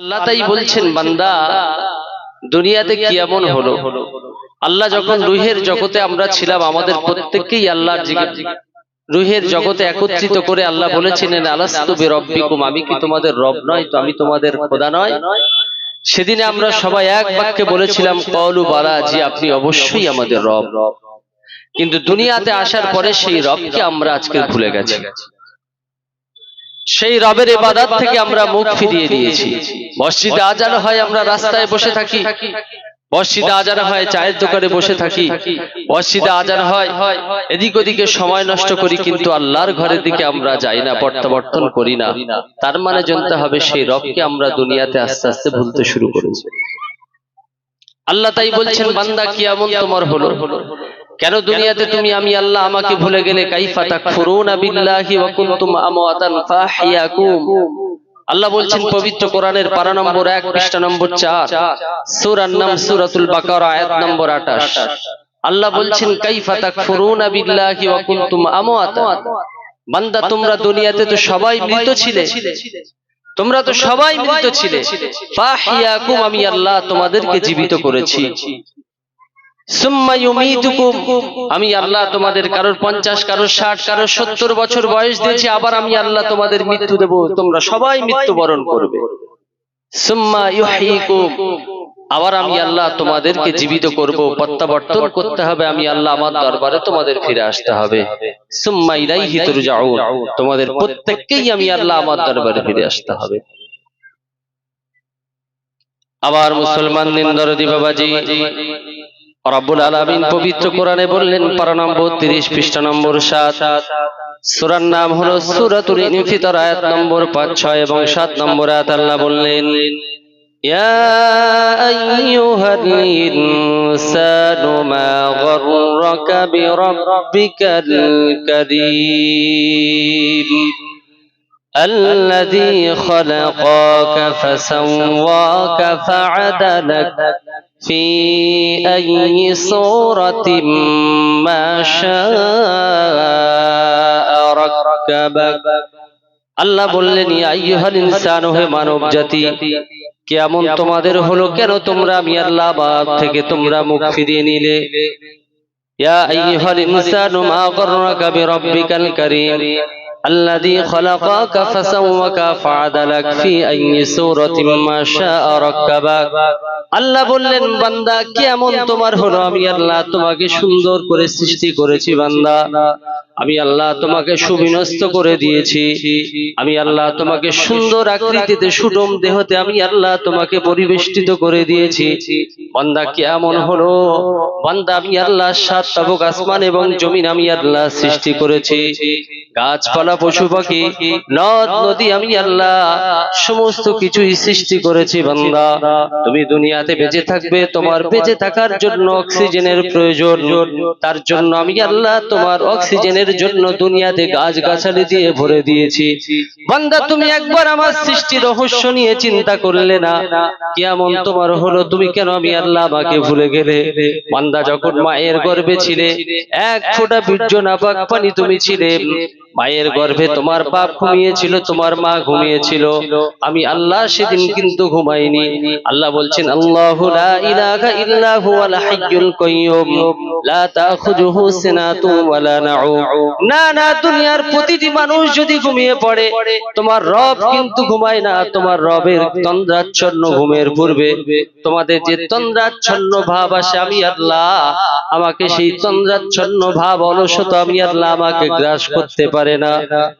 আল্লাহ তাই বলছেন, বান্দা, দুনিয়াতে কি এমন হলো? আল্লাহ যখন রুহের জগতে আমরা ছিলাম, আমাদের প্রত্যেককেই আল্লাহর রুহের জগতে একত্রিত করে আল্লাহ বলেছিলেন আলাস্তু রব্বিকুম আমি কি তোমাদের রব নয় তো আমি তোমাদের খোদা নয়? সেদিনে আমরা সবাই এক বাক্যে বলেছিলাম, কলু বালা, জি, আপনি অবশ্যই আমাদের রব। কিন্তু দুনিয়াতে আসার পরে সেই রবকে আমরা আজকে ভুলে গেছি। সেই রবের ইবাদত থেকে আমরা মুখ ফিরিয়ে দিয়েছি। মসজিদে আজান হয় আমরা রাস্তায় বসে থাকি। মসজিদে আজান হয় চায়ের দোকানে বসে থাকি। মসজিদে আজান হয় এদিক ওদিকে সময় নষ্ট করি কিন্তু আল্লাহর ঘরের দিকে আমরা যাই না প্রত্যাবর্তন করি না। তার মানে জানতে হবে সেই রবকে আমরা দুনিয়াতে আস্তে আস্তে ভুলতে শুরু করেছি। আল্লাহ তাই বলছেন বান্দা কি এমন তোমার হলো। কেন দুনিয়াতে তুমি আমি আল্লাহ আমাকে ভুলে গেলে? আল্লাহ বলছেন, পবিত্র কোরআনের পারা নম্বর এক পৃষ্ঠা নম্বর চার, সূরার নাম সূরাতুল বাকারা, আয়াত নম্বর আঠাশ। আল্লাহ বলছেন, কাইফা তাকফুরুনা বিল্লাহি ওয়া কুনতুম আমওয়াতান। বান্দা, তোমরা দুনিয়াতে তো সবাই মৃত ছিলে। তোমরা তো সবাই মৃত ছিলে। আমি আল্লাহ তোমাদেরকে জীবিত করেছি। আমি আল্লাহ তোমাদের কারোর পঞ্চাশ, কারোর ষাট, কারোর সত্তর বছর বয়স দিয়েছি, আবার আমি আল্লাহ তোমাদের মৃত্যু দেব, তোমরা সবাই মৃত্যুবরণ করবে। আবার আমি আল্লাহ তোমাদেরকে জীবিত করব, প্রত্যাবর্তন করতে হবে, আমি আল্লাহ আমার দরবারে তোমাদের ফিরে আসতে হবে। তোমাদের প্রত্যেককেই আমি আল্লাহ আমার দরবারে ফিরে আসতে হবে। আবার মুসলমান দিন দরদি বাবাজি। রব্বুল আলামিন পবিত্র কোরআনে বললেন পারা নম্বর 30 পৃষ্ঠা নম্বর 7 সূরার নাম হলো সূরাতুল ইনফিতার আয়াত নম্বর 5 6 এবং 7 নম্বর আয়াত আল্লাহ বললেন يا أيها الإنسان ما غرك بربك الكريم الذي خلقك فسواك فعدلك في أي صورة ما شاء ركبك আল্লাহ বললেন ইয়া আইয়ুহাল ইনসানু হে মানব জাতি কেমন তোমাদের হলো কেন তোমরা আমি আল্লাহ বাপ থেকে তোমরা মুখ ফিরিয়ে নিলে ইয়া আইয়ুহাল ইনসানু মা গররাকা বিরাব্বিকাল কারীম الذي خلقك فسواك فعدلك في أي سورة ما شاء ركبك আল্লাহ বললেন বান্দা কেমন তোমার হলো আমি আল্লাহ তোমাকে সুন্দর করে সৃষ্টি করেছি বান্দা আমি আল্লাহ তোমাকে সুবিনস্ত করে দিয়েছি। আমি আল্লাহ তোমাকে সুন্দর আকৃতিতে সুডম দেহতে আমি আল্লাহ তোমাকে পরিবেষ্টিত করে দিয়েছি। বান্দা কেমন হলো? বান্দা আমি আল্লাহ সাত তাবক আসমান এবং জমিন আমি আল্লাহ সৃষ্টি করেছি। গাছপালা পশু পাখি নদ নদী আমি আল্লাহ সমস্ত কিছুই সৃষ্টি করেছি বান্দা। তুমি দুনিয়াতে বেঁচে থাকবে তোমার বেঁচে থাকার জন্য অক্সিজেনের প্রয়োজন। তার জন্য আমি আল্লাহ তোমার অক্সিজেনের জন্য দুনিয়াতে গাছ গাছালি দিয়ে ভরে দিয়েছি। বান্দা, তুমি একবার আমার সৃষ্টি রহস্য নিয়ে চিন্তা করলে না। কেমন তোমার হলো, তুমি কেন আমি আল্লাহ আমাকে ভুলে গেলে? বান্দা, যখন মায়ের গর্বে ছিলে, এক ফোঁটা বীর্য নাপাক পানি তুমি ছিলে। মায়ের গর্ভে তোমার বাপ ঘুমিয়েছিল তোমার মা ঘুমিয়েছিল। আমি আল্লাহ সেদিন কিন্তু ঘুমাইনি আল্লাহ বলছেন আল্লাহু লা ইলাহা ইল্লা হুয়াল হাইয়ুল কাইয়্যুম লা তাখুযুহু সিনাতুন ওয়ালা নাউম। না না দুনিয়ার প্রতিটি মানুষ যদি ঘুমিয়ে পড়ে তোমার রব কিন্তু ঘুমায় না। তোমার রবের তন্দ্রাচ্ছন্ন ঘুমের পূর্বে। তোমাদের যে তন্দ্রাচ্ছন্ন ভাব আসে আমি আল্লাহ। আমাকে সেই তন্দ্রাচ্ছন্ন ভাব অলসতা আমি আল্লাহ আমাকে গ্রাস করতে পারে। না।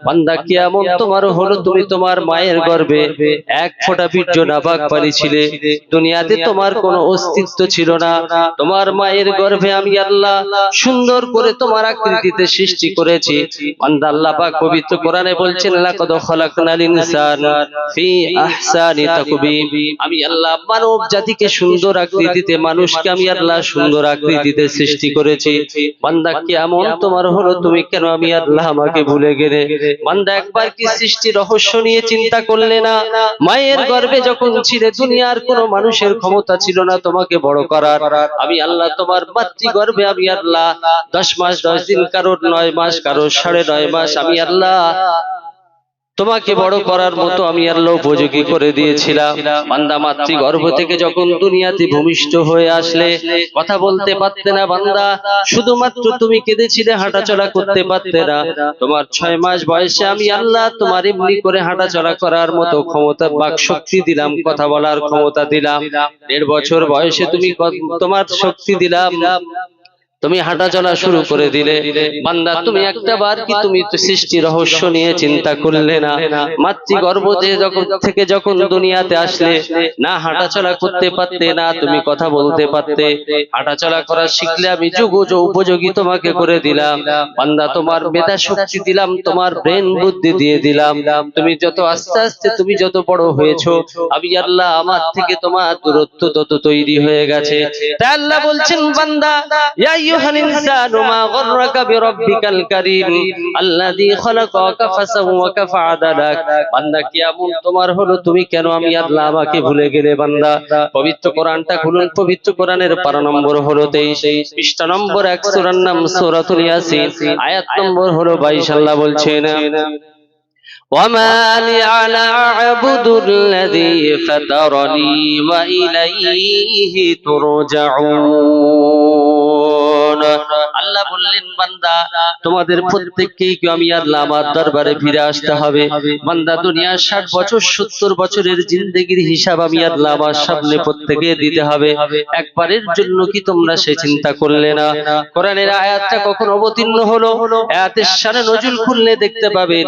বান্দা কিয়ামত তোমার হলো, তুমি তোমার মায়ের গর্ভে এক ফোঁটা বীর্য নাবাক পানি ছিলে দুনিয়াতে তোমার কোনো অস্তিত্ব ছিল না। তোমার মায়ের গর্ভে আমি আল্লাহ সুন্দর করে তোমার আকৃতিতে সৃষ্টি করেছি। বান্দা আল্লাহ পাক পবিত্র কোরআনে বলছেন, লাকাদ খালাকনাল ইনসানা ফি আহসানি তাকবীম। আমি আল্লাহ মানব জাতিকে সুন্দর আকৃতিতে, মানুষকে আমি আল্লাহ সুন্দর আকৃতিতে সৃষ্টি করেছি। বান্দা কেমন তোমার হলো, তুমি কেন আমি আল্লাহ আমাকে ভুলে গেলে বান্দা একবার কি সৃষ্টি রহস্য নিয়ে চিন্তা করলে না? মায়ের গর্ভে যখন ছিলে, দুনিয়ার কোনো মানুষের ক্ষমতা ছিল না তোমাকে বড় করার। আমি আল্লাহ, তোমার মাতৃ গর্ভে আমি আল্লাহ। দশ মাস, দশ দিন, কারোর নয় মাস, কারোর সাড়ে নয় মাস আমি আল্লাহ। তোমাকে বড় করার মতো আমি আল্লাহ উপযোগী করে দিয়েছিলাম। বান্দা মাতৃ গর্ভ থেকে যখন দুনিয়াতে ভূমিষ্ঠ হয়ে আসলে, কথা বলতে পারতে না বান্দা, শুধুমাত্র তুমি কেঁদেছিলে, হাঁটাচলা করতে পারতে না। তোমার ছয় মাস বয়সে আমি আল্লাহ তোমার এমনি করে হাঁটাচলা করার মতো ক্ষমতা, বাক শক্তি দিলাম, কথা বলার ক্ষমতা দিলাম। দেড় বছর বয়সে তুমি তোমার শক্তি দিলাম। তুমি হাঁটা চলা শুরু করে দিলে বান্দা তুমি একটা বার কি তুমি সৃষ্টি রহস্য নিয়ে চিন্তা করলে না। মাতৃ গর্ভ যখন থেকে যখন দুনিয়াতে আসলে না হাঁটা চলা করতে পারতে না তুমি কথা বলতে পারতে। হাঁটা চলা করা শিখলে আমি যুগ যুগ উপযোগী তোমাকে করে দিলাম। বান্দা তোমার মেধা শক্তি দিলাম তোমার ব্রেন বুদ্ধি দিয়ে দিলাম। তুমি যত আস্তে আস্তে তুমি যত বড় হয়েছো আমি আল্লাহ আমার থেকে তোমার দূরত্ব তত তৈরি হয়ে গেছে তাই আল্লাহ বলছেন বান্দা আইয়ুহাল ইনসানু মা গররাকা বিরাব্বিকাল কারীম আল্লাযী খালাকাকা ফাসাওয়াকা ফাআদালাক বান্দা কি এমন তোমার হলো তুমি কেন আমি আল্লাহ আমাকে ভুলে গেলে বান্দা পবিত্র কোরআনটা খুলুন পবিত্র কোরআনের পারা নম্বর হলো 23 পৃষ্ঠা নম্বর 1 সূরার নাম সূরাতুল ইয়াসিন আয়াত নম্বর হলো 22 আল্লাহ বলছেন وما لي على أعبد الذي فطرني وإليه ترجعون আল্লাহ বললেন, বান্দা, তোমাদের প্রত্যেককেই কি আমি আল্লাহ আমার দরবারে ফিরে আসতে হবে? বান্দা, দুনিয়ার ষাট বছর, সত্তর বছরের জিন্দগির হিসাব আমি আল্লাহ আমার সামনে প্রত্যেকে দিতে হবে। একবারের জন্য কি তোমরা সে চিন্তা করলে না? কোরআনের আয়াতটা কখন অবতীর্ণ হলো? আয়াতের সানে নজুল খুললে দেখতে পাবেন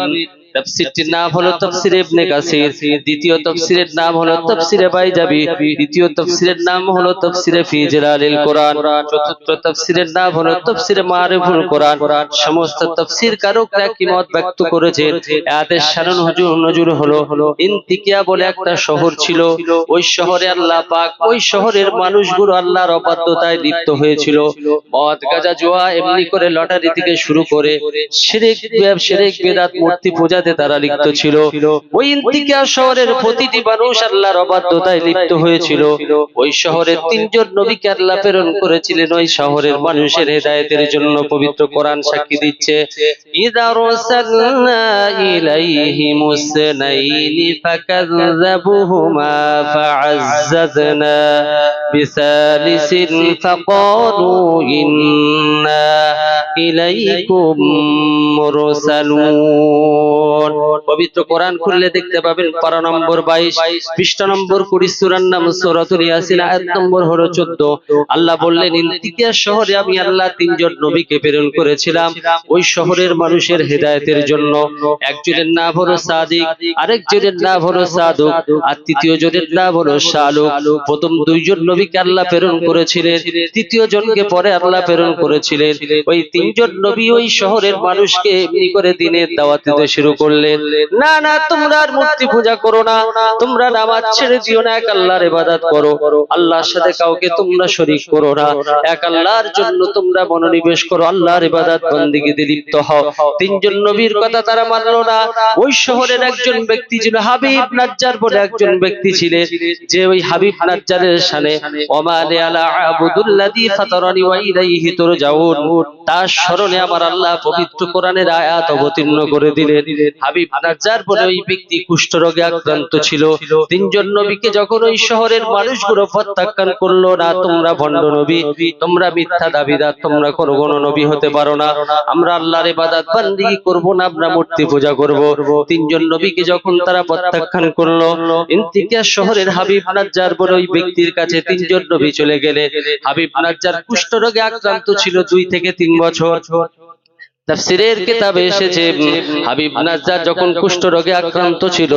তাফসীরটির নাম হলো তাফসীর ইবনে কাসির। দ্বিতীয় তাফসীরের নাম হলো তাফসীরে বাইজাবি। তৃতীয় তাফসীরের নাম হলো তাফসীরে ফি জালালিল কোরআন। চতুর্থ তাফসীরের নাম হলো তাফসীরে মারিফুল কোরআন। সমস্ত তাফসীর কারকরা কি মত ব্যক্ত করেছেন আয়াতের শানন হুজুর নজুর হলো ইনতিকিয়া বলে একটা শহর ছিল। ওই শহরে আল্লাহ পাক ওই শহরের মানুষগুলো আল্লাহর অবাধ্যতায় লিপ্ত হয়েছিল। মদ গাজা জুয়া এমনি করে লটারি থেকে শুরু করে শিরিক শিরিক বেদাত মূর্তি পূজাতে তারা লিপ্ত ছিল। ওই ইন্তিকিয়া শহরের প্রতিটি মানুষ আল্লাহর অবাধ্যতায় লিপ্ত হয়েছিল। ওই শহরের তিনজন নবীকে আল্লাহ প্রেরণ করেছিলেন ওই শহরের মানুষের হেদায়েতের জন্য পবিত্র কোরআন সাক্ষী দিচ্ছে। ইদা রাসালনা ইলাইহিম মুসনাইনি ফাকাযযাবুহুমা ফাআজ্জাজনা বিসালিসিন ফাকালু ইন্না ইলাইকুম মুরসালুন। পবিত্র কোরআন খুললে দেখতে পাবেন পারা নম্বর 22 পৃষ্ঠা নম্বর 20 সূরার নাম নম্বর হলো 14 আল্লাহ বললেন ইন্তিকিয়া শহরে আমি আল্লাহ তিনজন নবীকে প্রেরণ করেছিলাম। ওই শহরের মানুষের হেদায়েতের জন্য। একজনের নাম হলো সাদিক, আরেকজনের নাম হলো সাদুক, আর তৃতীয় জনের নাম হলো শালুক। প্রথম দুইজন নবীকে আল্লাহ প্রেরণ করেছিলেন তৃতীয় জনকে পরে আল্লাহ প্রেরণ করেছিলেন। ওই তিনজন নবী ওই শহরের মানুষকে এমনি করে দিনের দাওয়াত দিতে শুরু করলেন, না না, তোমরা আর মূর্তি পূজা করো না। তোমরা নামাজ ছেড়ে দিও না, এক আল্লাহর ইবাদত করো। আল্লাহর সাথে কাউকে তোমরা শরীক করো না। এক আল্লাহর জন্য তোমরা মনোনিবেশ করো। আল্লাহর ইবাদত বন্দিগিতে লিপ্ত হও। তিনজন নবীর কথা তারা মানলো না। ওই শহরের একজন ব্যক্তি ছিল হাবিব নাজ্জার বলে একজন ব্যক্তি ছিলেন। যে ওই হাবিব নাজ্জারের সানে ওমানে আলা আবুদুল্লাযী ফাতারানি ওয়া ইলাইহি তুরজাউন। তার স্মরণে আমার আল্লাহ পবিত্র কোরআনের আয়াত অবতীর্ণ করে দিলেন। হাবিব নাজ্জার বলে ওই ব্যক্তি কুষ্ঠ রোগে আক্রান্ত ছিল। তিনজন নবীকে যখন ওই শহরের মানুষগুলো প্রত্যাখ্যান করল, না, তোমরা ভণ্ড নবী, তোমরা মিথ্যা দাবিদার তোমরা কোনো কোনো নবী হতে পারো না। আমরা আল্লাহর ইবাদত বান্দিগি করব না, আমরা মূর্তি পূজা করব। তিনজন নবীকে যখন তারা প্রত্যাখ্যান করল শহরের হাবিব বলে ওই ব্যক্তির কাছে তিনজন নবী চলে গেলে। হাবিব নাজ্জার কুষ্ঠ রোগে আক্রান্ত ছিল দুই থেকে তিন বছর। তাফসিরের কিতাবে এসেছে, হাবিব নাজ্জার যখন কুষ্ঠ রোগে আক্রান্ত ছিল,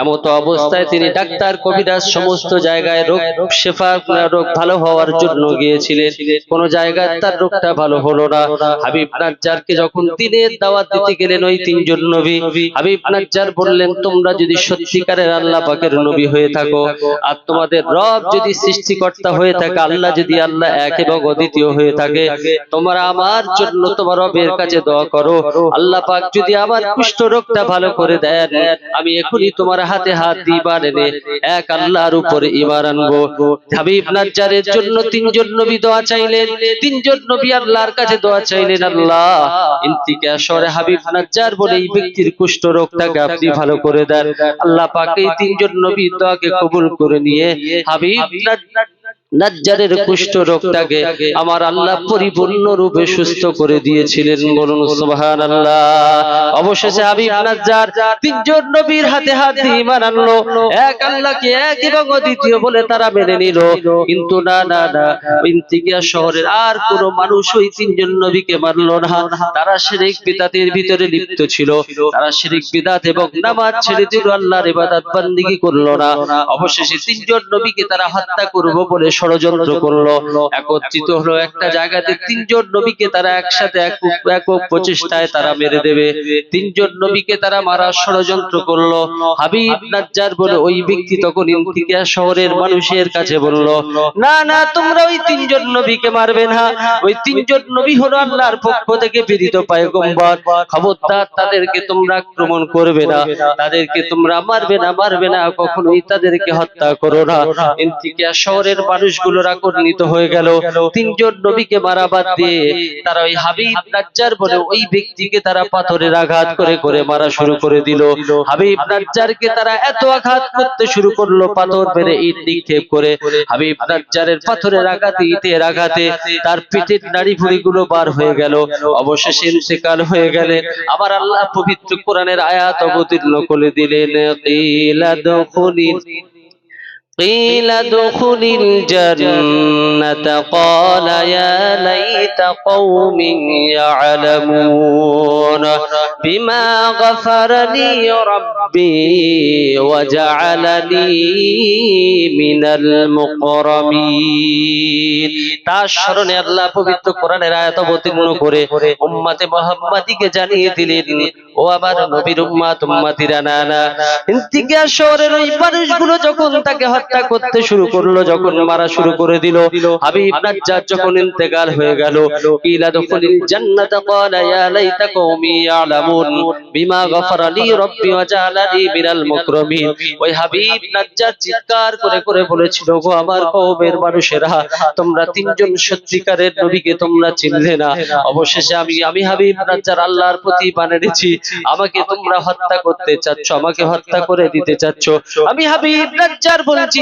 এমত অবস্থায় তিনি ডাক্তার কবিরাজ সমস্ত জায়গায় রোগ শেফা, রোগ ভালো হওয়ার জন্য গিয়েছিলেন। কোন জায়গায় তার রোগটা ভালো হলো না। হাবিব নাজ্জারকে যখন দিনের দাওয়াত দিতে গেলেন ওই তিনজন নবী, হাবিব নাজ্জার বললেন, তোমরা যদি সত্যিকারের আল্লাহ পাকের নবী হয়ে থাকো, আর তোমাদের রব যদি সৃষ্টিকর্তা হয়ে থাকে, আল্লাহ যদি আল্লাহ এক এবং অদ্বিতীয় হয়ে থাকে, তোমরা আমার জন্য তোমার রবের কাছে দোয়া করো। আল্লাহ পাক যদি আমার কুষ্ঠ রোগটা ভালো করে দেন আমি এখনই তোমার হাতে হাত দিবার এনে এক আল্লাহর উপর ইমান আনব। হাবিব নাজ্জারের জন্য তিনজন নবী দোয়া চাইলেন। তিনজন নবী আল্লাহর কাছে দোয়া চাইলেন আল্লাহ। ইন্তিকা সরে হাবিব নাজ্জার বলে এই ব্যক্তির কুষ্ঠ রোগটাকে আপনি ভালো করে দেন। আল্লাহ পাক এই তিনজন নবী দোয়াকে কবুল করে নিয়ে হাবিব নাজ্জার নাজ্জারের কুষ্ঠ রোগটাকে আমার আল্লাহ পরিপূর্ণ রূপে সুস্থ করে দিয়েছিলেন বলুন সুবহান আল্লাহ অবশেষে হাবিব নাজ্জার তিনজন নবীর হাতে হাত দিয়ে ঈমান এক আল্লাহকে এক এবং অদ্বিতীয় বলে তারা মেনে নিল। কিন্তু না না না। ইন্তিকিয়া শহরের আর কোন মানুষ ওই তিনজন নবীকে মানলো না। তারা শিরিক বিদাতের ভিতরে লিপ্ত ছিল। তারা শিরিক বিদাত এবং নামাজ ছেড়ে দিল আল্লাহর ইবাদত বান্দিগি করল না। অবশেষে তিনজন নবীকে তারা হত্যা করব বলে ষড়যন্ত্র করল একত্রিত হলো একটা জায়গাতে তিনজন নবীকে তারা একসাথে একক প্রচেষ্টায় তারা মেরে দেবে। তিনজন নবীকে তারা মারার ষড়যন্ত্র করল। হাবিব নাজ্জার বলে ওই ব্যক্তি তখন ইন্তিকিয়া শহরের মানুষের কাছে বলল না না তোমরা ওই তিনজন নবীকে মারবে না। ওই তিনজন নবী হলো আল্লাহর পক্ষ থেকে প্রেরিত পায়গম্বর। খবরদার তাদেরকে তোমরা আক্রমণ করবে না। তাদেরকে তোমরা মারবে না মারবে না। কখনোই তাদেরকে হত্যা করো না। ইন্তিকিয়া শহরের মানুষগুলো রাগান্বিত হয়ে গেল। তিনজন নবীকে মারা বাদ দিয়ে তারা ওই হাবিব নাজ্জার বলে ওই ব্যক্তিকে তারা পাথরের আঘাত করে করে মারা শুরু করে দিল। হাবিব নাজ্জারকে তারা এত আঘাত করতে শুরু করল পাথর মেরে ইট নিক্ষেপ করে। হাবিব নাজ্জারের পাথরের আঘাতে ইটের আঘাতে তার পিঠের নাড়ি ভুড়িগুলো বার হয়ে গেল। অবশেষে ইন্তেকাল হয়ে গেলে আবার আল্লাহ পবিত্র কোরআনের আয়াত অবতীর্ণ করে দিলেন। قيل ادخل الجنة قال يا ليت قومي يعلمون بما غفر لي ربي وجعلني من المقرمين তার স্মরণে আল্লাহ পবিত্র কোরআনের আয়াত অবতীর্ণ করে উম্মতে মুহাম্মাদিকে জানিয়ে দিলেন ও আমার নবীর উম্মাত উম্মাতিরা না না ইন্তিকিয়া শহরের ওই মানুষগুলো যখন তাকে হত্যা করতে শুরু করল যখন মারা শুরু করে দিল। হাবিব নাজ্জার যখন ইন্তেকাল হয়ে গেল কিলা দুখুলিল জান্নাত ক্বালা ইয়া লাইতা কওমি ইয়ালামুন বিমা গফারা লি রব্বি ওয়া মিনাল মুকরামিন। ওই হাবিব নাজ্জার চিৎকার করে করে বলেছিল গো আমার কওমের মানুষেরা তোমরা তিনজন সত্যিকারের নবীকে তোমরা চিনলে না। অবশেষে আমি আমি হাবিব নাজ্জার আল্লাহর প্রতি বানে দিচ্ছি আমাকে তোমরা হত্যা করতে চাচ্ছ আমাকে হত্যা করে দিতে চাচ্ছ আমি হাবিব নাজ্জার বলছি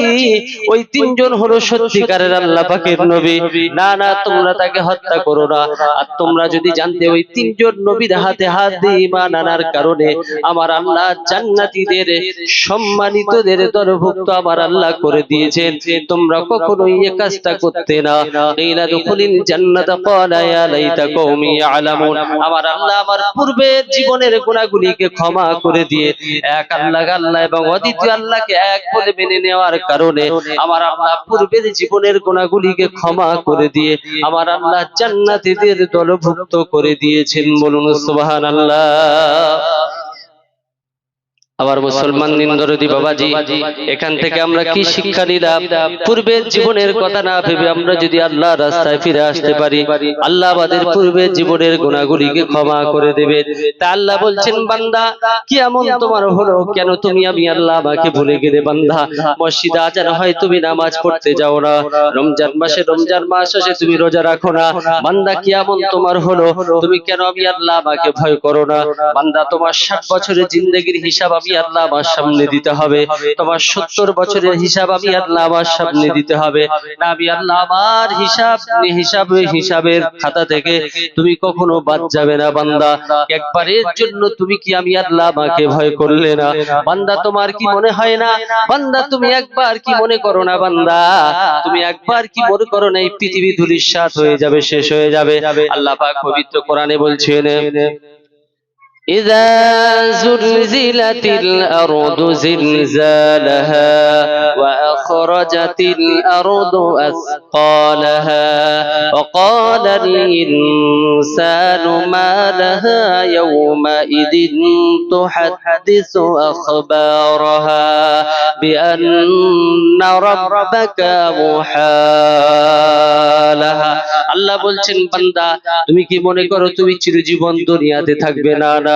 ওই তিনজন হলো সত্যিকারের আল্লাহ পাকের নবী। না না তোমরা তাকে হত্যা করো না। আর তোমরা যদি জানতে ওই তিনজন নবীর হাতে হাত দিয়ে ঈমান আনার কারণে আমার আল্লাহ জান্নাতীদের সম্মানিতদের দলভুক্ত আমার আল্লাহ করে দিয়েছেন তোমরা কখনোই এই কাজটা করতে না। ইলা দুখুলিল জান্নাত ক্বালা ইয়া লাইতা কওমি ইয়ালামুন। আমার আল্লাহ আমার পূর্বের জীবনের গুনাহগুলিকে ক্ষমা করে দিয়ে এক আল্লাহ আল্লাহ এবং অদ্বিতীয় আল্লাহকে এক বলে মেনে নেওয়ার কারণে আমার আল্লাহ পূর্বের জীবনের গুণাগুলিকে ক্ষমা করে দিয়ে আমার আল্লাহ জান্নাতীদের দলভুক্ত করে দিয়েছেন। বলুন সুবহান আল্লাহ আবার মুসলমান নিন্দরদি বাবাজি এখান থেকে আমরা কি শিক্ষা নিলাম? পূর্বের জীবনের কথা না ভেবে আমরা যদি আল্লাহ রাস্তায় ফিরে আসতে পারি আল্লাহ আমাদের পূর্বের জীবনের গুণাগুলিকে ক্ষমা করে দেবে। তা আল্লাহ বলছেন বান্দা কি এমন তোমার হলো? কেন তুমি আমি আল্লাহ আমাকে ভুলে গেলে বান্দা? মসজিদে আজান হয় তুমি নামাজ পড়তে যাও না। রমজান মাসে রমজান মাস আসে তুমি রোজা রাখো না। বান্দা কি এমন তোমার হলো তুমি কেন আমি আল্লাহ আমাকে ভয় করো না বান্দা তোমার ষাট বছরের জিন্দগির হিসাব আমি আল্লাহ আমার সামনে দিতে হবে। তোমার সত্তর বছরের হিসাব আমি আল্লাহ আমার সামনে দিতে হবে। না, আমি আল্লাহ আমার হিসাব হিসাবে হিসাবের খাতা থেকে তুমি কখনো বাদ যাবে না, বান্দা। একবারের জন্য তুমি কি আমি আল্লাহ আমাকে ভয় করলে না? বান্দা, তোমার কি মনে হয় না? বান্দা, তুমি একবার কি মনে করো না, বান্দা? তুমি একবার কি মনে করো না, এই পৃথিবী ধুলিস্বাদ হয়ে যাবে, শেষ হয়ে যাবে। আল্লাহ পাক পবিত্র কোরআনে বলছেন إذا زلزلت الأرض زلزالها وأخرجت وأخرجت الأرض أثقالها وقال الإنسان ما لها يومئذ تحدث أخبارها بأن ربك أوحى لها আল্লাহ বলছেন বান্দা তুমি কি মনে করো তুমি চিরজীবন দুনিয়াতে থাকবে না না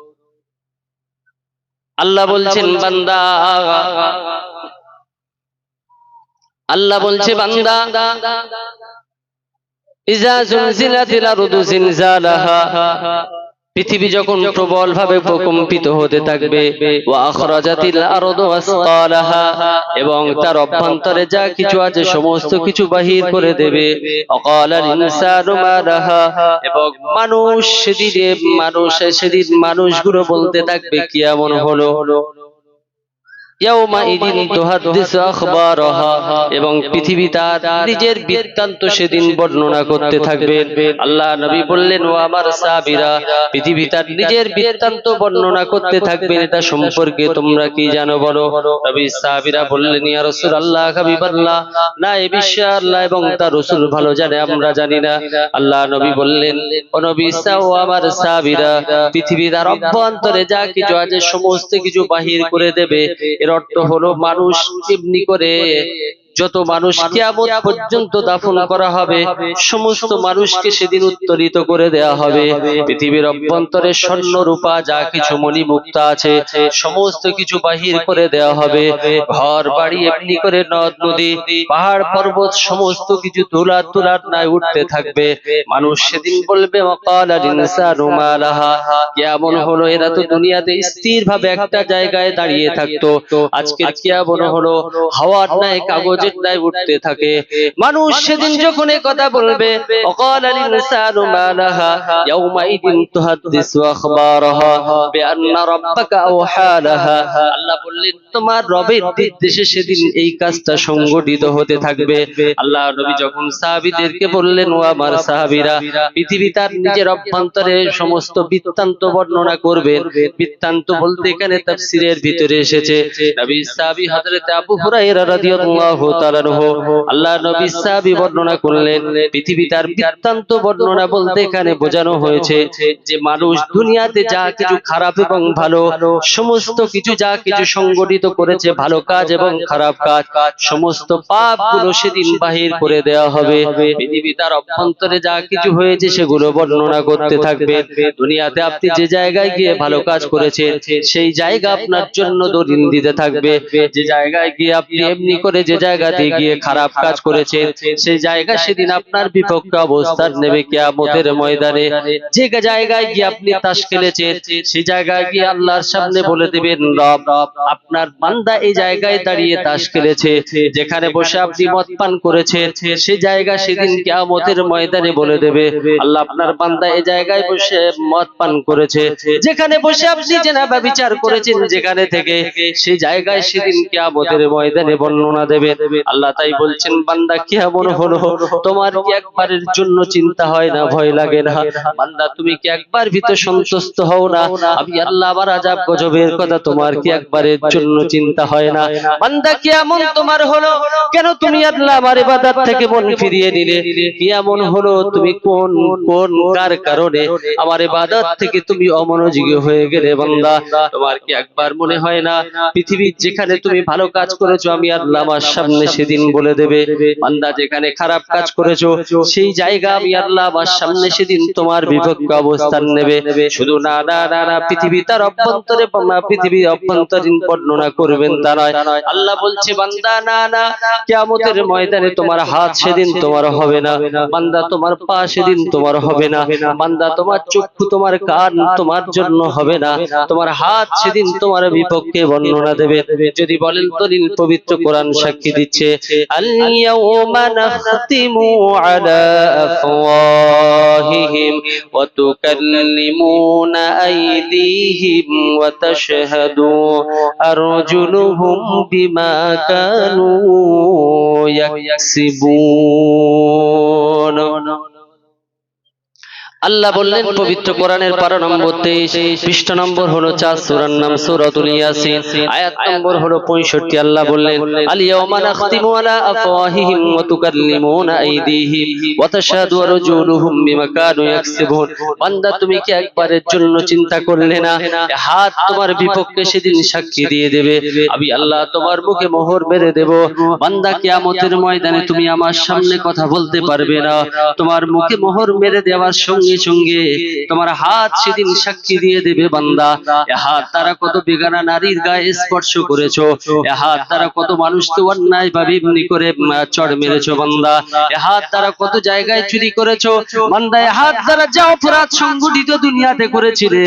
আল্লাহ বলছেন বান্দা। আল্লাহ বলছে বান্দা। ইজা জুলজিলাতিল আরদু জিলজালাহা পৃথিবী যখন প্রবল ভাবে প্রকম্পিত হতে থাকবে এবং তার অভ্যন্তরে যা কিছু আছে সমস্ত কিছু বাহির করে দেবে। এবং মানুষ সেদিন মানুষ সেদিন মানুষগুলো বলতে থাকবে কি এমন হলো। আখবারাহা এবং পৃথিবী তার নিজের বৃত্তান্ত সেদিন বর্ণনা করতে থাকবে আল্লাহ নবী বললেন ও আমার সাহাবীরা পৃথিবী তার নিজের বৃত্তান্ত বর্ণনা করতে থাকবে এটা সম্পর্কে তোমরা কি জানো বলো? নবী সাহাবীরা বললেন ইয়া রাসূলুল্লাহ হাবিবাল্লাহ না এ বিষয়ে আল্লাহ এবং তার রাসূল ভালো জানে আমরা জানি না। আল্লাহ নবী বললেন ও নবী ও আমার সাহাবীরা পৃথিবী তার অভ্যন্তরে যা কিছু আছে সমস্ত কিছু বাহির করে দেবে এর অর্থ হলো মানুষ এমনি করে যত মানুষ কিয়ামত পর্যন্ত দাফন করা হবে সমস্ত মানুষকে সেদিন উত্তরিত করে দেয়া হবে। পৃথিবীর অভ্যন্তরে স্বর্ণ রূপা যা কিছু মণি মুক্ত আছে সমস্ত কিছু বাহির করে দেয়া হবে। ঘর বাড়ি এমনি করে নদ নদী পাহাড় পর্বত সমস্ত কিছু তুলার তুলার নাই উঠতে থাকবে। মানুষ সেদিন বলবে কেমন হলো এরা তো দুনিয়াতে স্থির ভাবে একটা জায়গায় দাঁড়িয়ে থাকতো। আজকে কেমন হলো হাওয়ার নাই কাগজের নাই উঠতে থাকে। মানুষ সেদিন যখন এ কথা বলবে অকাল ইনসানু মা লাহা ইয়াউমাইদিন তুহাদ্দিসু আখবারাহা বিআন্না রাব্বাকা আল্লাহ বললেন তোমার রবের নির্দেশে সেদিন এই কাজটা সংগঠিত হতে থাকবে। আল্লাহ নবী যখন সাহাবীদেরকে বললেন ও আমার সাহাবীরা পৃথিবী তার নিজের অভ্যন্তরে সমস্ত বৃত্তান্ত বর্ণনা করবে। বৃত্তান্ত বলতে এখানে তাফসীরের ভিতরে এসেছে। নবী সাহাবী হযরত আবু হুরায়রা রাদিয়াল্লাহু তাআলা আল্লাহ নবী বর্ণনা করলেন পৃথিবী তার বৃত্তান্ত বর্ণনা বলতে এখানে বোঝানো হয়েছে যে মানুষ দুনিয়াতে যা কিছু খারাপ এবং ভালো, সমস্ত কিছু যা কিছু সংগঠিত করেছে ভালো কাজ এবং খারাপ কাজ, সমস্ত পাপগুলো সেদিন বাহির করে দেওয়া হবে। পৃথিবী তার অভ্যন্তরে যা কিছু হয়েছে সেগুলো বর্ণনা করতে থাকবে। দুনিয়াতে আপনি যে জায়গায় গিয়ে ভালো কাজ করেছেন, সেই জায়গা আপনার জন্য দলিল দিতে থাকবে। যে জায়গায় গিয়ে আপনি এমনি করে যে জায়গাতে গিয়ে খারাপ কাজ করেছেন সেই জায়গা সেদিন আপনার বিপক্ষে অবস্থান নেবে কিয়ামতের ময়দানে? যে জায়গায় গিয়ে আপনি তাস খেলেছেন সেই জায়গায় গিয়ে আল্লাহর সামনে বলে দিবেন রব আপনার বান্দা এই জায়গায় দাঁড়িয়ে তাস খেলেছে যেখানে বসে আপনি মদ পান করেছেন সেই জায়গা সেদিন কিয়ামতের ময়দানে বলে দেবে আল্লাহ আপনার বান্দা এই জায়গায় বসে মদ পান করেছে যেখানে বসে আপনি জেনাবা বিচার করেছেন যেখানে থেকে সেই জায়গায় সেদিন কিয়ামতের ময়দানে বর্ণনা দেবে আল্লাহ তাই বলছেন, বান্দা কেমন হলো, তোমার কি একবারের জন্য চিন্তা হয় না, ভয় লাগে না? বান্দা, তুমি কি একবার ভিতর সন্তুষ্ট হও না? আমি আল্লাহ আবার আজাব গজবের কথা, তোমার কি একবারের জন্য চিন্তা হয় না? বান্দা কেমন তোমার হলো, কেন তুমি আল্লাহ আমার ইবাদত থেকে মন ফিরিয়ে নিলে? কি এমন হলো, তুমি কোন কোন, কার কারণে আমার ইবাদত থেকে তুমি অমনোযোগী হয়ে গেলে, বান্দা? তোমার কি একবার মনে হয় না, পৃথিবীর যেখানে তুমি ভালো কাজ করেছ, আমি আল্লাহ আমার সামনে সেদিন বলে দেবে বান্দা যেখানে খারাপ কাজ করেছ সেই জায়গা আমি আল্লাহ আমার সামনে সেদিন তোমার বিপক্ষে অবস্থান নেবে। শুধু না না না না পৃথিবী তার অভ্যন্তরে বা পৃথিবীর অভ্যন্তরীণ বর্ণনা করবেন তা নয়। আল্লাহ বলছে বান্দা না না কিয়ামতের ময়দানে তোমার হাত সেদিন তোমার হবে না। বান্দা তোমার পা সেদিন তোমার হবে না। বান্দা তোমার চক্ষু তোমার কান তোমার জন্য হবে না। তোমার হাত সেদিন তোমার বিপক্ষে বর্ণনা দেবে যদি বলেন দলিল পবিত্র কোরআন সাক্ষী দিচ্ছে দিচ্ছে আল-ইয়াওমা নাখতিমু আলা আফওয়াহিহিম ওয়া তুকাল্লিমুনা আইদিহিম ওয়া তাশহাদু আরজুলুহুম বিমা কানু ইয়াকসিবুন আল্লাহ বললেন পবিত্র কোরআনের পারা নম্বর তেইশ পৃষ্ঠ নম্বর হলো চার সুরার নাম সুরাতুল ইয়াসিন আয়াত নম্বর হলো পঁয়ষট্টি আল্লাহ বললেন আলিয়াউমা নাখতিমু আলা আফওয়াহিহিম ওয়া তুকাল্লিমুনা আইদিহিম ওয়া তাশহাদু আরজুলুহুম বিমা কানু ইয়াকসিবুন বান্দা তুমি কি একবারের জন্য চিন্তা করলে না হাত তোমার বিপক্ষে সেদিন সাক্ষী দিয়ে দেবে আমি আল্লাহ তোমার মুখে মোহর মেরে দেব বান্দা কিয়ামতের ময়দানে তুমি আমার সামনে কথা বলতে পারবে না তোমার মুখে মোহর মেরে দেওয়ার সঙ্গে সঙ্গে সঙ্গে তোমার হাত সেদিন সাক্ষী দিয়ে দেবে বান্দা। এ হাত দ্বারা কত বেগানা নারীর গায়ে স্পর্শ করেছ। এ হাত দ্বারা কত মানুষকে অন্যায় ভাবে এমনি করে চড় মেরেছো বান্দা। এ হাত দ্বারা কত জায়গায় চুরি করেছ। বান্দা, এ হাত দ্বারা যা অপরাধ সংগঠিত দুনিয়াতে করেছিলে,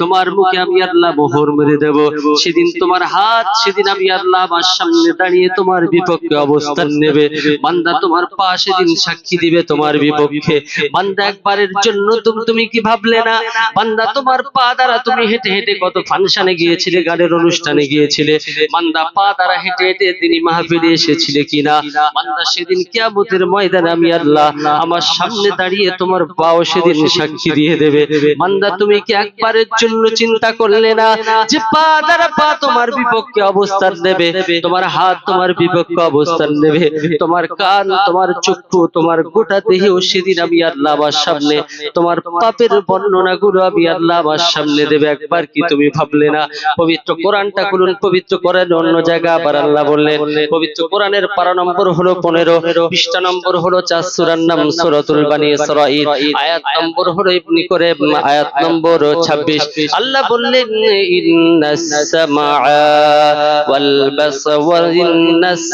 তোমার মুখে আমি আল্লাহ মোহর মেরে দেব। সেদিন তোমার হাত, সেদিন আমি আল্লাহ আমার সামনে দাঁড়িয়ে তোমার বিপক্ষে অবস্থান নেবে। বান্দা, তোমার পা সেদিন সাক্ষী দিবে তোমার বিপক্ষে। বান্দা, একবারের জন্য তুমি তুমি কি ভাবলে না? বান্দা, তোমার পা দ্বারা তুমি হেঁটে হেঁটে কত ফাংশনে গিয়েছিলে, গানের অনুষ্ঠানে গিয়েছিলে। বান্দা, পা দ্বারা হেঁটে হেঁটে তিনি মাহফিলে এসেছিলে কিনা? বান্দা, সেদিন কিয়ামতের ময়দানে আমি আল্লাহ আমার সামনে দাঁড়িয়ে তোমার পাও সেদিন সাক্ষী দিয়ে দেবে। বান্দা, তুমি কি একবারের জন্য চিন্তা করলে না যে পা দ্বারা পা তোমার বিপক্ষে অবস্থান নেবে? তোমার হাত তোমার বিপক্ষে অবস্থান নেবে। তোমার কান, তোমার চক্ষু, তোমার গোটা দেহেও সেদিন আমি আল্লাহ আমার সামনে তোমার পাপের বর্ণনা গুলো আমি আল্লাহ আমার সামনে দেবে। একবার কি তুমি ভাবলে না? পবিত্র কোরআনটা খুলুন, পবিত্র কোরআন অন্য জায়গা আবার আল্লাহ বললেন, পবিত্র কোরআনের পারা নম্বর হলো পনেরো, পৃষ্ঠা নম্বর হলো চার, সুরার নাম সুরাতুল বানি ইসরাঈল। আয়াত নম্বর হলো ইবনি করে আয়াত নম্বর ছাব্বিশ। আল্লাহ বললেন ইন্নাস সামআ ওয়াল বাসার ইন্নাস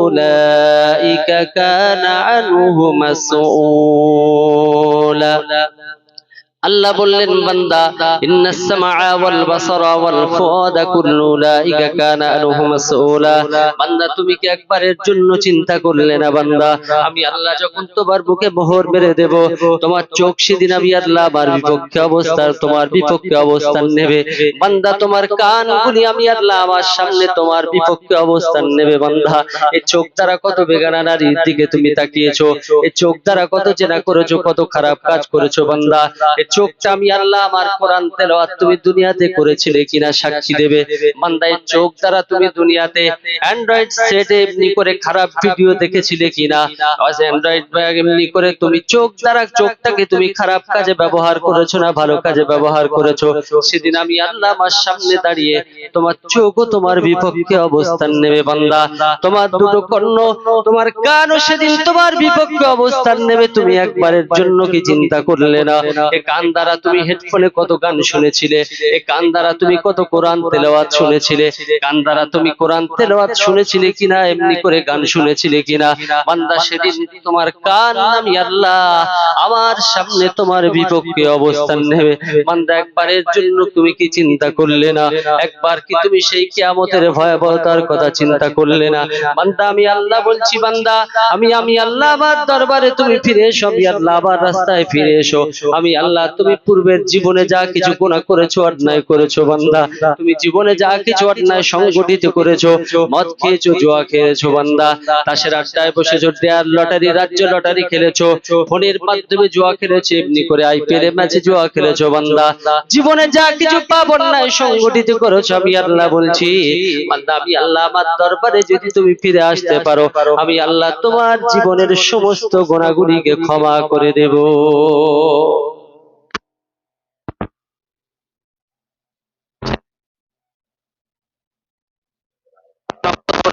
উলাইকা কানা আনহু মাসউলা আল্লাহ বললেন বান্দা ইন্নাস সামআ ওয়াল বাসারা ওয়াল ফুআদা কুল্লু উলাইকা কানা আনহু মাসউলা. বান্দা তুমি কি একবারের জন্য চিন্তা করলে না বান্দা? আমি আল্লাহ যখন তোমার বুকে মোহর মেরে দেব তোমার চোখ সেদিন আমি আল্লাহ আমার বিপক্ষে অবস্থান তোমার বিপক্ষে অবস্থান নেবে। বান্দা তোমার কান কানগুলি আমি আল্লাহ আমার সামনে তোমার বিপক্ষে অবস্থান নেবে বান্দা। এই চোখ দ্বারা কত বেগানা নারীর দিকে তুমি তাকিয়েছো এই চোখ দ্বারা কত জেনা করেছ কত খারাপ কাজ করেছ? বান্দা চোখটা আমি আল্লাহ আমার কোরআন তুমি দুনিয়াতে করেছিলে কিনা সাক্ষী দেবে। চোখ দ্বারা তুমি দুনিয়াতে অ্যান্ড্রয়েড এমনি করে খারাপ ভিডিও দেখেছিলে কিনা? অ্যান্ড্রয়েড এমনি করে তুমি চোখ দ্বারা চোখটাকে তুমি খারাপ কাজে ব্যবহার করেছ না ভালো কাজে ব্যবহার করেছ? সেদিন আমি আল্লাহ আমার সামনে দাঁড়িয়ে তোমার চোখও তোমার বিপক্ষে অবস্থান নেবে বান্দা। তোমার দুটো কর্ণ, তোমার কানও সেদিন তোমার বিপক্ষে অবস্থান নেবে। তুমি একবারের জন্য কি চিন্তা করলে না? কান দ্বারা তুমি হেডফোনে কত গান শুনেছিলে? এ কান দ্বারা তুমি কত কোরআন তেলাওয়াত শুনেছিলে? কান দ্বারা তুমি কোরআন তেলাওয়াত শুনেছিলে কিনা? এমনি করে গান শুনেছিলে কিনা? বান্দা সেদিন তোমার কান আমি আল্লাহ আমার সামনে তোমার বিপক্ষে অবস্থান নেবে। বান্দা একবারের জন্য তুমি কি চিন্তা করলে না? একবার কি তুমি সেই কিয়ামতের ভয়াবহতার কথা চিন্তা করলে না? বান্দা আমি আল্লাহ বলছি বান্দা আমি আমি আল্লাহ আমার দরবারে তুমি ফিরে এসো আমি আল্লাহ আবার রাস্তায় ফিরে এসো আমি আল্লাহ তুমি পূর্বের জীবনে যা কিছু গুনাহ করেছ অন্যায় করেছ বান্দা। তুমি জীবনে যা কিছু অন্যায় সংগঠিত করেছ মদ খেয়েছো জুয়া খেয়েছো বান্দা। তাসের আড্ডায় বসেছো ডেয়ার লটারি রাজ্য লটারি খেলেছো ফোনের মাধ্যমে জুয়া খেলেছো এমনি করে আইপিএল ম্যাচে জুয়া খেলেছো বান্দা। জীবনে যা কিছু পাপ অন্যায় সংগঠিত করেছ আমি আল্লাহ বলছি বান্দা আমি আল্লাহ আমার দরবারে যদি তুমি ফিরে আসতে পারো আমি আল্লাহ তোমার জীবনের সমস্ত গোনাগুলিকে ক্ষমা করে দেব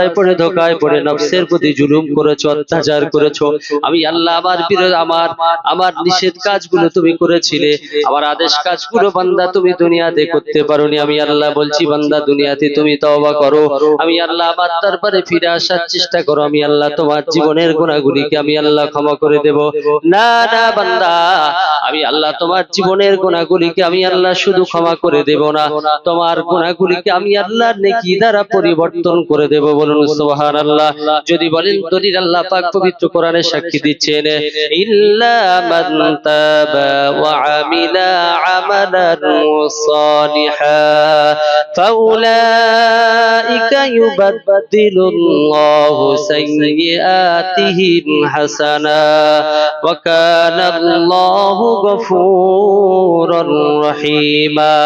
আশ্বাসায় পড়ে ধোকায় পড়ে নফসের প্রতি জুলুম করেছ অত্যাচার করেছ। আমি আল্লাহ আমার আমার আমার নিষেধ কাজগুলো তুমি করেছিলে। আমার আদেশ কাজগুলো বান্দা তুমি দুনিয়াতে করতে পারোনি। আমি আল্লাহ বলছি বান্দা দুনিয়াতে তুমি তওবা করো। আমি আল্লাহ আমার দরবারে ফিরে আসার চেষ্টা করো। আমি আল্লাহ তোমার জীবনের গুণাগুলিকে আমি আল্লাহ ক্ষমা করে দেব। না না বান্দা আমি আল্লাহ তোমার জীবনের গুণাগুলিকে আমি আল্লাহ শুধু ক্ষমা করে দেব না। তোমার গুণাগুলিকে আমি আল্লাহ নেকি দ্বারা পরিবর্তন করে দেব বলুন সুবহান আল্লাহ যদি বলেন, দলিল আল্লাহ পাক পবিত্র কোরআনে সাক্ষী দিচ্ছেন, ইল্লা মান তাবা ওয়া আমিলা আমালান সালিহা, ফাউলাইকা ইউবাদদিলুল্লাহু সাইয়্যাতিহিম হাসানা, ওয়া কানা গফুরুর রহিমা।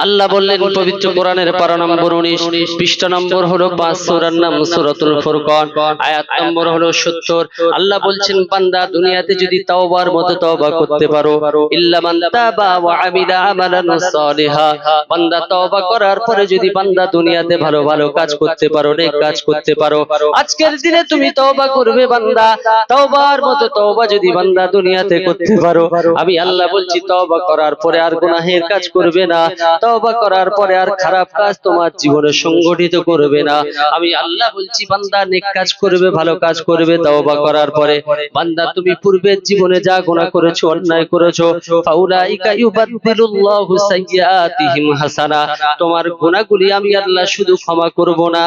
আল্লাহ বললেন পবিত্র কোরআনের পারা নম্বর উনিশ। পৃষ্ঠ নম্বর হলো পাঁচ সুরার নাম সুরাতুল ফুরকান। আয়াত নম্বর হলো সত্তর। আল্লাহ বলছেন বান্দা দুনিয়াতে যদি তাওবার মতো তওবা করতে পারো ইল্লা তাবা ওয়া আমিলা আমালান সালিহা। বান্দা তওবা করার পরে যদি বান্দা দুনিয়াতে ভালো ভালো কাজ করতে পারো নেক কাজ করতে পারো। আজকের দিনে তুমি তওবা করবে বান্দা। তওবার মতো তওবা যদি বান্দা দুনিয়াতে করতে পারো। আমি আল্লাহ বলছি তওবা করার পরে। আর গুনাহের কাজ করবে না তওবা করার পরে আর খারাপ কাজ তোমার জীবনে সংগঠিত করবে না। আমি আল্লাহ বলছি বান্দা নেক কাজ করবে ভালো কাজ করবে তওবা করার পরে বান্দা তুমি পূর্বের জীবনে যা গুনাহ করেছ অন্যায় করেছ ফাউলাইকা ইউবাদদিলুল্লাহু সাইয়্যাতিহিম হাসানা। তোমার গুনাহগুলি আমি আল্লাহ শুধু ক্ষমা করব না।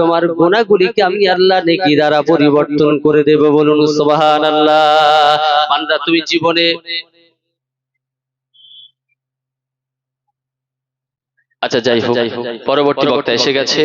তোমার গুনাহগুলিকে আমি আল্লাহ নেকি দ্বারা পরিবর্তন করে দেব বলুন সুবহানাল্লাহ। বান্দা তুমি জীবনে আচ্ছা যাই হোক পরবর্তী বক্তা এসে গেছে।